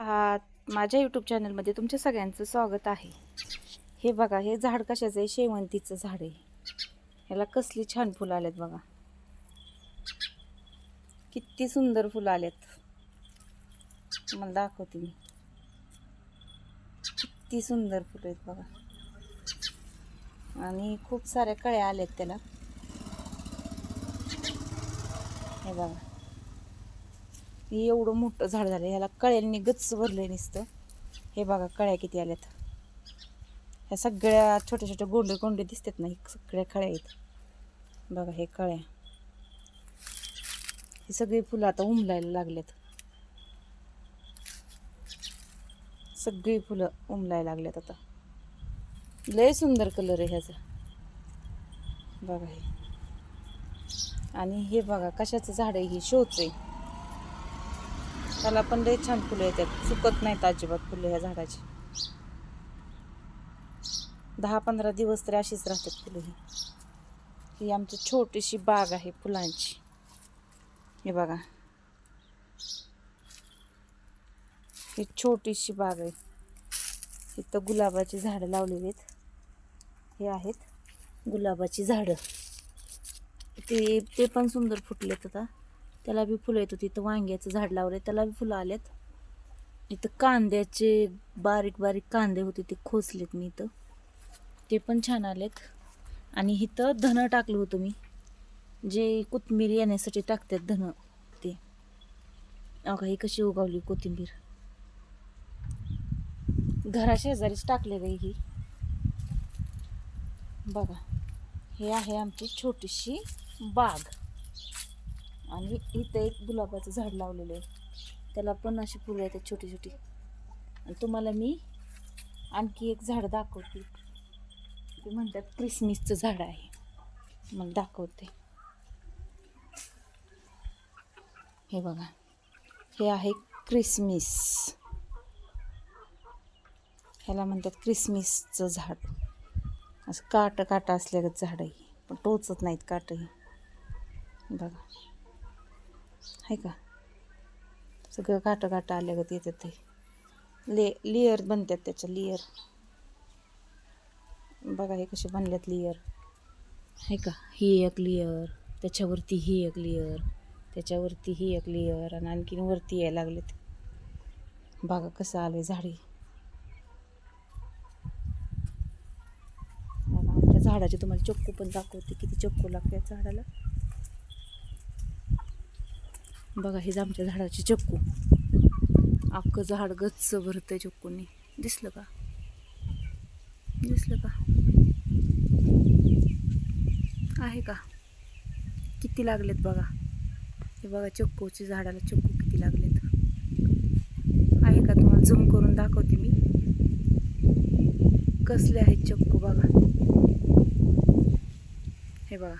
आहात माझ्या यूट्यूब चॅनलमध्ये तुमच्या सगळ्यांचं स्वागत आहे. हे बघा हे झाड कशाचं आहे? शेवंतीचं झाड आहे. ह्याला कसली छान फुलं आलेत बघा. किती सुंदर फुलं आलेत तुम्हाला दाखवते मी. किती सुंदर फुलं आहेत बघा. आणि खूप साऱ्या कळ्या आल्यात त्याला. हे बघा. एवढं मोठं झाड झालं ह्याला कळ्यांनी गच्च भरलंय नुसतं. हे बघा कळ्या किती आल्यात. ह्या सगळ्या छोट्या छोट्या गोंडे गोंडे दिसतात ना हे सगळ्या कळ्या आहेत. बघा हे कळ्या. ही सगळी फुलं आता उमलायला लागलेत सगळी फुलं उमलायला लागल्यात आता. लय सुंदर कलर आहे ह्याचा. बघा हे. आणि हे बघा कशाचं झाड आहे? हे शोच आहे. त्याला पण लय छान फुलं येतात. सुकत नाहीत अजिबात फुलं ह्या झाडाची. दहा पंधरा दिवस तरी अशीच राहतात फुलं ही. ही आमची छोटीशी बाग आहे फुलांची. हे बघा. ही छोटीशी बाग आहे. इथं गुलाबाची झाडं लावलेली आहेत. हे आहेत गुलाबाची झाडं. ते ते पण सुंदर फुटलेत आता. त्याला बी फुलं येत होती इथं वांग्याचं झाड लावले त्याला बी फुलं आलेत. इथं कांद्याचे बारीक बारीक कांदे होते ते खोचलेत मी इथं. ते पण छान आलेत. आणि इथं धनं टाकलं होतं मी. जे कोथिंबीर येण्यासाठी टाकतात धनं ते. अगं ही कशी उगावली कोथिंबीर. घराशेजारीच टाकलेलं आहे ही. बघा हे आहे आमची छोटीशी बाग. आणि इथं एक गुलाबाचं झाड लावलेलं आहे. त्याला पण अशी फुलं येतात छोटी छोटी. आणि तुम्हाला मी आणखी एक झाड दाखवते. ते म्हणतात क्रिसमिसचं झाड आहे. मला दाखवते. हे बघा. हे आहे क्रिसमिस. ह्याला म्हणतात क्रिसमिसचं झाड. असं काट काटा असल्यागत झाड आहे पण टोचत नाहीत काटही. बघा. आहे का? सगळं काटं काटं आल्यागत येतात ते. ले लेअर बनतात त्याच्या लेअर बघा हे कसे बनल्यात लेअर आहे का? ही एक लेअर त्याच्यावरती ही एक लेअर त्याच्यावरती ही एक लेअर आणि आणखीन वरती यायला लागलेत. बघा कसं आलं झाडी. आमच्या झाडाचे तुम्हाला चक्कू पण दाखवते किती चक्कू लागते झाडाला. बघा हेच आमच्या झाडाची चक्कू. अख्खं झाड गच्च आहे चक्कूने. दिसलं का? दिसलं का? आहे का? किती लागलेत बघा. हे बघा चक्कूचे झाडाला चक्कू किती लागलेत. आहे का तुम्हाला? झूम करून दाखवते मी. कसले आहेत चक्कू बघा. हे बघा.